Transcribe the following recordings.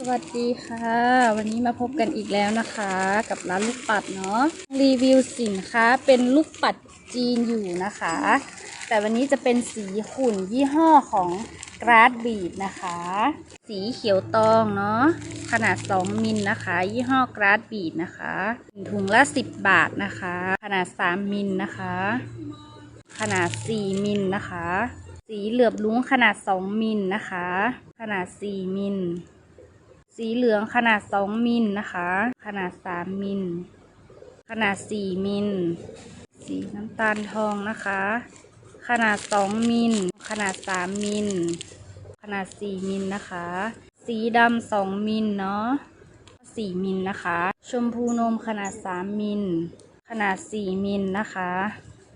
สวัสดีค่ะ วันนี้มาพบกันอีกแล้วนะคะ กับร้านลูกปัดเนาะรีวิวสินค้าเป็นลูกปัดจีนอยู่นะคะ แต่วันนี้จะเป็นสีขุ่นยี่ห้อของกราดบีดนะคะ สีเขียวตองเนาะขนาด 2 มิลนะคะ ยี่ห้อกราดบีดนะคะถุงละ 10 บาทนะคะ ขนาด 3 มิลนะคะ ขนาด 4 มิลนะคะ สีเหลือบลุ้งขนาด 2 มิลนะคะ ขนาด 4 มิล สีเหลืองขนาด 2 มิลนะคะ ขนาด 3 มิล ขนาด 4 มิล สีน้ำตาลทองนะคะ ขนาด 2 มิล ขนาด 3 มิล ขนาด 4 มิลนะคะ สีดำ 2 มิลเนาะ 4 มิลนะคะ ชมพูนมขนาด 3 มิล ขนาด 4 มิลนะคะ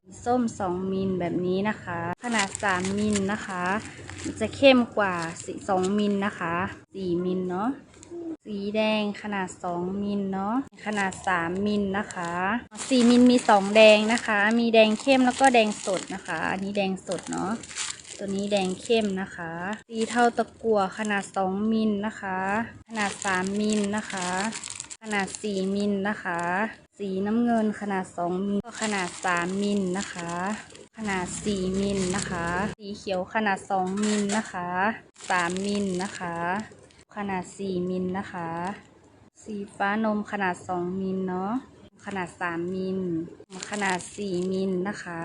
สีส้ม 2 มิลแบบนี้นะคะ ขนาด 3 มิลนะคะ จะเข้มกว่าสี2มิลนะคะ 4 มิลเนาะ สีแดงขนาด 2 มิลเนาะขนาด 3 มิลนะคะ 4 มิลมี 2 แดงนะคะ มีแดงเข้มแล้วก็แดงสดนะคะ อันนี้แดงสดเนาะตัวนี้แดงเข้มนะคะ สีเทาตะกั่วขนาด 2 มิลนะคะ ขนาด 3 มิลนะคะ ขนาด 4 มิลนะคะ สีน้ำเงินขนาด 2 มิลก็ขนาด 3 มิลนะคะขนาด 4 มิลนะคะ สีเขียวขนาด 2 มิลนะคะ 3 มิลนะคะ นาด 4 มิลนะคะ สีฟ้านมขนาด 2 มิลเนาะ ขนาด 3 มิล ขนาด 4 มิลนะคะ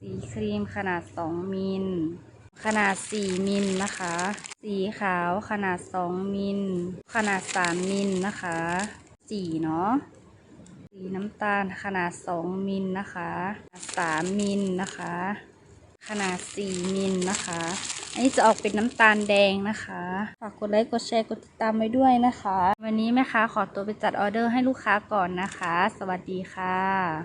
สีครีมขนาด 2 มิล ขนาด 4 มิลนะคะ สีขาวขนาด 2 มิล ขนาด 3 มิลนะคะ สีเนาะ สีน้ำตาลขนาด 2 มิลนะคะ 3 มิลนะคะ ขนาด 4 มิลนะคะ อันนี้จะออกเป็นน้ำตาลแดงนะคะ ฝากกดไลค์ กดแชร์ กดติดตามไว้ด้วยนะคะ วันนี้แม่ค้าขอตัวไปจัดออเดอร์ให้ลูกค้าก่อนนะคะ สวัสดีค่ะ